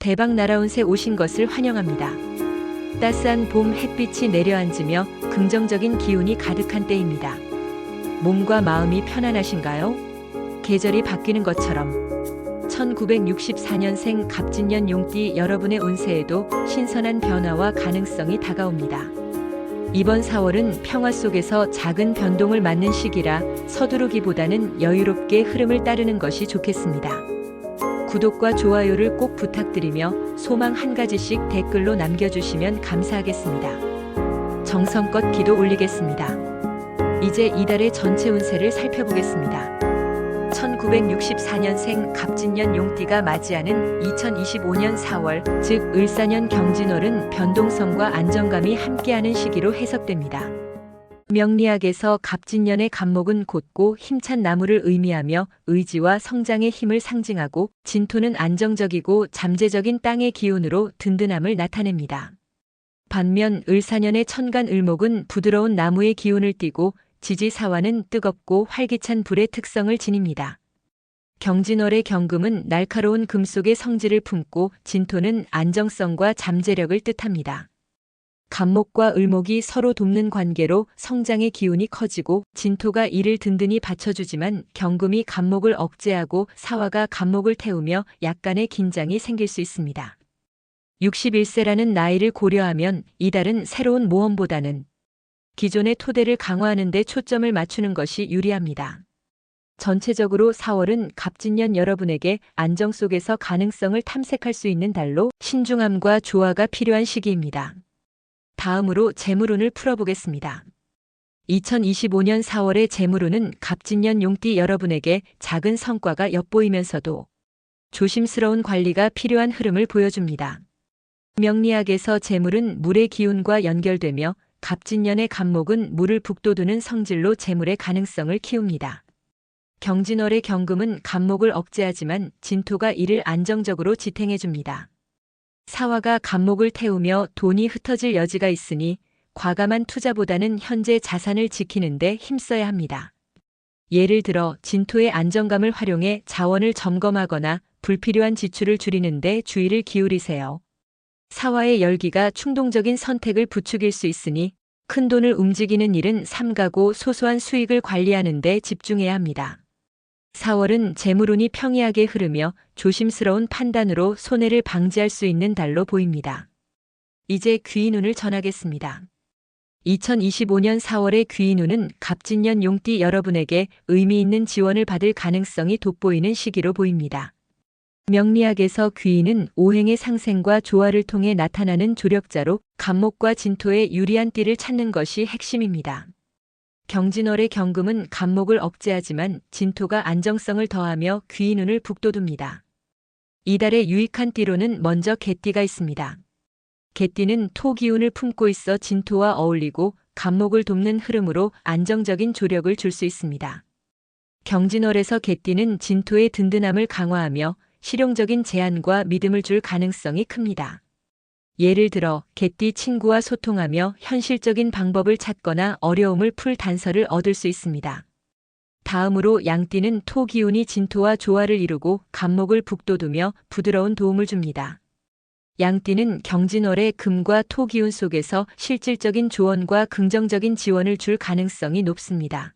대박 날아온 새 오신 것을 환영합니다. 따스한 봄 햇빛이 내려앉으며 긍정적인 기운이 가득한 때입니다. 몸과 마음이 편안하신가요? 계절이 바뀌는 것처럼 1964년생 갑진년 용띠 여러분의 운세에도 신선한 변화와 가능성이 다가옵니다. 이번 4월은 평화 속에서 작은 변동을 맞는 시기라 서두르기보다는 여유롭게 흐름을 따르는 것이 좋겠습니다. 구독과 좋아요를 꼭 부탁드리며 소망 한 가지씩 댓글로 남겨주시면 감사하겠습니다. 정성껏 기도 올리겠습니다. 이제 이달의 전체 운세를 살펴보겠습니다. 1964년생 갑진년 용띠가 맞이하는 2025년 4월, 즉 을사년 경진월은 변동성과 안정감이 함께하는 시기로 해석됩니다. 명리학에서 갑진년의 갑목은 곧고 힘찬 나무를 의미하며 의지와 성장의 힘을 상징하고 진토는 안정적이고 잠재적인 땅의 기운으로 든든함을 나타냅니다. 반면 을사년의 천간 을목은 부드러운 나무의 기운을 띠고 지지사화는 뜨겁고 활기찬 불의 특성을 지닙니다. 경진월의 경금은 날카로운 금속의 성질을 품고 진토는 안정성과 잠재력을 뜻합니다. 갑목과 을목이 서로 돕는 관계로 성장의 기운이 커지고 진토가 이를 든든히 받쳐주지만 경금이 갑목을 억제하고 사화가 갑목을 태우며 약간의 긴장이 생길 수 있습니다. 61세라는 나이를 고려하면 이달은 새로운 모험보다는 기존의 토대를 강화하는 데 초점을 맞추는 것이 유리합니다. 전체적으로 4월은 갑진년 여러분에게 안정 속에서 가능성을 탐색할 수 있는 달로 신중함과 조화가 필요한 시기입니다. 다음으로 재물운을 풀어보겠습니다. 2025년 4월의 재물운은 갑진년 용띠 여러분에게 작은 성과가 엿보이면서도 조심스러운 관리가 필요한 흐름을 보여줍니다. 명리학에서 재물은 물의 기운과 연결되며 갑진년의 갑목은 물을 북돋우는 성질로 재물의 가능성을 키웁니다. 경진월의 경금은 갑목을 억제하지만 진토가 이를 안정적으로 지탱해줍니다. 사화가 갑목을 태우며 돈이 흩어질 여지가 있으니 과감한 투자보다는 현재 자산을 지키는 데 힘써야 합니다. 예를 들어 진토의 안정감을 활용해 자원을 점검하거나 불필요한 지출을 줄이는 데 주의를 기울이세요. 사화의 열기가 충동적인 선택을 부추길 수 있으니 큰 돈을 움직이는 일은 삼가고 소소한 수익을 관리하는 데 집중해야 합니다. 4월은 재물운이 평이하게 흐르며 조심스러운 판단으로 손해를 방지할 수 있는 달로 보입니다. 이제 귀인운을 전하겠습니다. 2025년 4월의 귀인운은 갑진년 용띠 여러분에게 의미 있는 지원을 받을 가능성이 돋보이는 시기로 보입니다. 명리학에서 귀인은 오행의 상생과 조화를 통해 나타나는 조력자로 갑목과 진토의 유리한 띠를 찾는 것이 핵심입니다. 경진월의 경금은 갑목을 억제하지만 진토가 안정성을 더하며 귀인운을 북돋웁니다. 이달의 유익한 띠로는 먼저 개띠가 있습니다. 개띠는 토 기운을 품고 있어 진토와 어울리고 갑목을 돕는 흐름으로 안정적인 조력을 줄 수 있습니다. 경진월에서 개띠는 진토의 든든함을 강화하며 실용적인 제안과 믿음을 줄 가능성이 큽니다. 예를 들어 개띠 친구와 소통하며 현실적인 방법을 찾거나 어려움을 풀 단서를 얻을 수 있습니다. 다음으로 양띠는 토 기운이 진토와 조화를 이루고 갑목을 북돋우며 부드러운 도움을 줍니다. 양띠는 경진월의 금과 토 기운 속에서 실질적인 조언과 긍정적인 지원을 줄 가능성이 높습니다.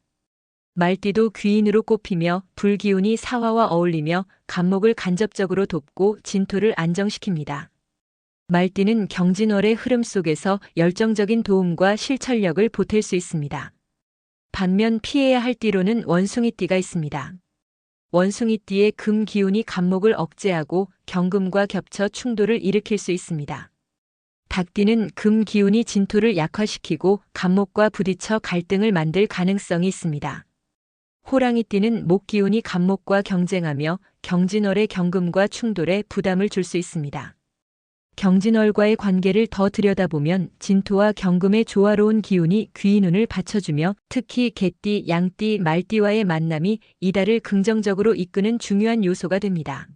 말띠도 귀인으로 꼽히며 불기운이 사화와 어울리며 갑목을 간접적으로 돕고 진토를 안정시킵니다. 말띠는 경진월의 흐름 속에서 열정적인 도움과 실천력을 보탤 수 있습니다. 반면 피해야 할 띠로는 원숭이띠가 있습니다. 원숭이띠의 금 기운이 갑목을 억제하고 경금과 겹쳐 충돌을 일으킬 수 있습니다. 닭띠는 금 기운이 진토를 약화시키고 갑목과 부딪혀 갈등을 만들 가능성이 있습니다. 호랑이띠는 목 기운이 갑목과 경쟁하며 경진월의 경금과 충돌에 부담을 줄 수 있습니다. 경진월과의 관계를 더 들여다보면 진토와 경금의 조화로운 기운이 귀인운을 받쳐주며 특히 개띠, 양띠, 말띠와의 만남이 이달을 긍정적으로 이끄는 중요한 요소가 됩니다.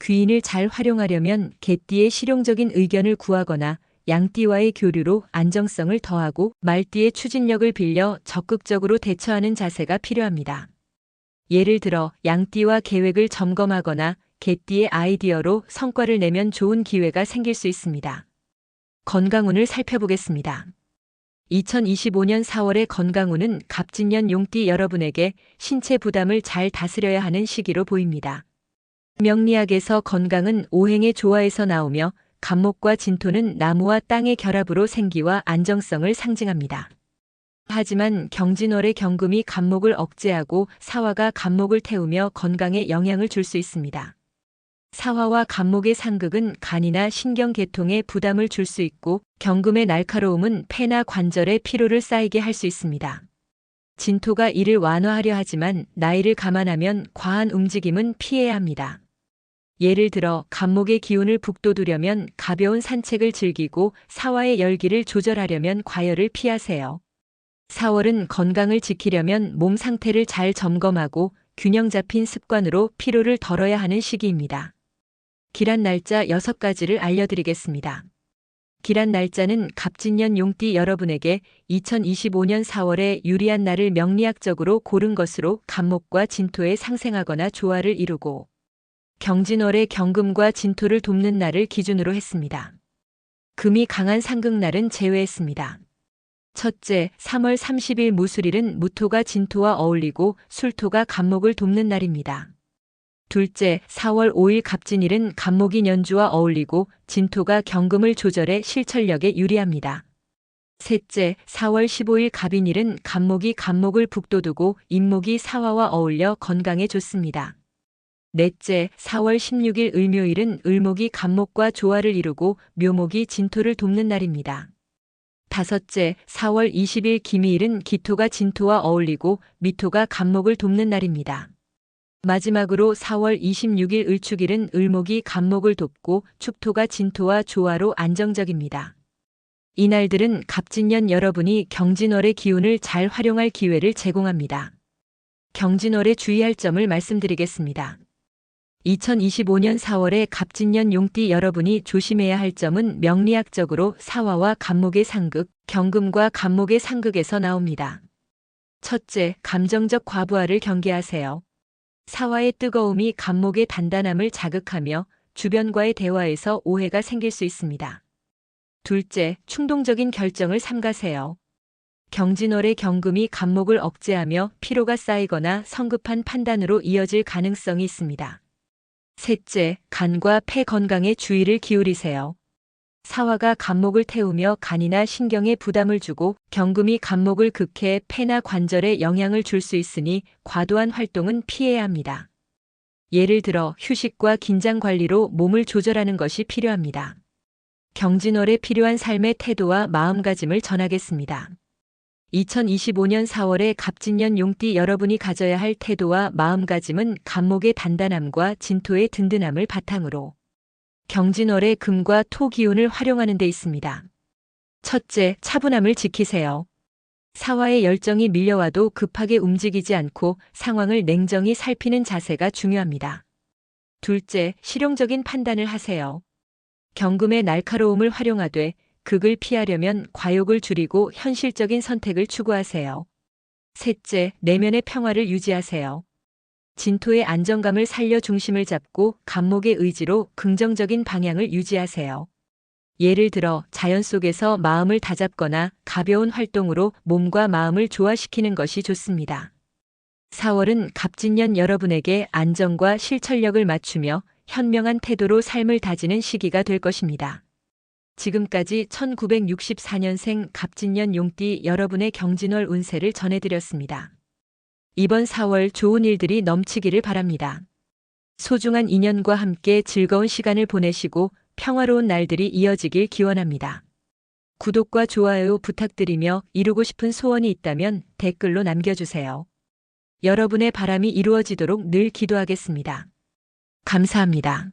귀인을 잘 활용하려면 개띠의 실용적인 의견을 구하거나 양띠와의 교류로 안정성을 더하고 말띠의 추진력을 빌려 적극적으로 대처하는 자세가 필요합니다. 예를 들어 양띠와 계획을 점검하거나 개띠의 아이디어로 성과를 내면 좋은 기회가 생길 수 있습니다. 건강운을 살펴보겠습니다. 2025년 4월의 건강운은 갑진년 용띠 여러분에게 신체 부담을 잘 다스려야 하는 시기로 보입니다. 명리학에서 건강은 오행의 조화에서 나오며 간목과 진토는 나무와 땅의 결합으로 생기와 안정성을 상징합니다. 하지만 경진월의 경금이 간목을 억제하고 사화가 간목을 태우며 건강에 영향을 줄 수 있습니다. 사화와 간목의 상극은 간이나 신경계통에 부담을 줄 수 있고 경금의 날카로움은 폐나 관절에 피로를 쌓이게 할 수 있습니다. 진토가 이를 완화하려 하지만 나이를 감안하면 과한 움직임은 피해야 합니다. 예를 들어 간목의 기운을 북돋우려면 가벼운 산책을 즐기고 사화의 열기를 조절하려면 과열을 피하세요. 4월은 건강을 지키려면 몸 상태를 잘 점검하고 균형 잡힌 습관으로 피로를 덜어야 하는 시기입니다. 기란 날짜 6가지를 알려드리겠습니다. 기란 날짜는 갑진년 용띠 여러분에게 2025년 4월에 유리한 날을 명리학적으로 고른 것으로 간목과 진토에 상생하거나 조화를 이루고 경진월의 경금과 진토를 돕는 날을 기준으로 했습니다. 금이 강한 상극날은 제외했습니다. 첫째, 3월 30일 무술일은 무토가 진토와 어울리고 술토가 간목을 돕는 날입니다. 둘째, 4월 5일 갑진일은 간목이 년주와 어울리고 진토가 경금을 조절해 실천력에 유리합니다. 셋째, 4월 15일 갑인일은 간목이 간목을 북돋우고 인목이 사화와 어울려 건강에 좋습니다. 넷째, 4월 16일 을묘일은 을목이 간목과 조화를 이루고 묘목이 진토를 돕는 날입니다. 다섯째, 4월 20일 기미일은 기토가 진토와 어울리고 미토가 간목을 돕는 날입니다. 마지막으로 4월 26일 을축일은 을목이 간목을 돕고 축토가 진토와 조화로 안정적입니다. 이날들은 갑진년 여러분이 경진월의 기운을 잘 활용할 기회를 제공합니다. 경진월에 주의할 점을 말씀드리겠습니다. 2025년 4월에 갑진년 용띠 여러분이 조심해야 할 점은 명리학적으로 사화와 간목의 상극, 경금과 간목의 상극에서 나옵니다. 첫째, 감정적 과부하를 경계하세요. 사화의 뜨거움이 간목의 단단함을 자극하며 주변과의 대화에서 오해가 생길 수 있습니다. 둘째, 충동적인 결정을 삼가세요. 경진월의 경금이 간목을 억제하며 피로가 쌓이거나 성급한 판단으로 이어질 가능성이 있습니다. 셋째, 간과 폐 건강에 주의를 기울이세요. 사화가 간목을 태우며 간이나 신경에 부담을 주고 경금이 간목을 극해 폐나 관절에 영향을 줄 수 있으니 과도한 활동은 피해야 합니다. 예를 들어 휴식과 긴장 관리로 몸을 조절하는 것이 필요합니다. 경진월에 필요한 삶의 태도와 마음가짐을 전하겠습니다. 2025년 4월에 갑진년 용띠 여러분이 가져야 할 태도와 마음가짐은 간목의 단단함과 진토의 든든함을 바탕으로 경진월의 금과 토 기운을 활용하는 데 있습니다. 첫째, 차분함을 지키세요. 사화의 열정이 밀려와도 급하게 움직이지 않고 상황을 냉정히 살피는 자세가 중요합니다. 둘째, 실용적인 판단을 하세요. 경금의 날카로움을 활용하되 극을 피하려면 과욕을 줄이고 현실적인 선택을 추구하세요. 셋째, 내면의 평화를 유지하세요. 진토의 안정감을 살려 중심을 잡고 간목의 의지로 긍정적인 방향을 유지하세요. 예를 들어 자연 속에서 마음을 다잡거나 가벼운 활동으로 몸과 마음을 조화시키는 것이 좋습니다. 4월은 갑진년 여러분에게 안정과 실천력을 맞추며 현명한 태도로 삶을 다지는 시기가 될 것입니다. 지금까지 1964년생 갑진년 용띠 여러분의 경진월 운세를 전해드렸습니다. 이번 4월 좋은 일들이 넘치기를 바랍니다. 소중한 인연과 함께 즐거운 시간을 보내시고 평화로운 날들이 이어지길 기원합니다. 구독과 좋아요 부탁드리며 이루고 싶은 소원이 있다면 댓글로 남겨주세요. 여러분의 바람이 이루어지도록 늘 기도하겠습니다. 감사합니다.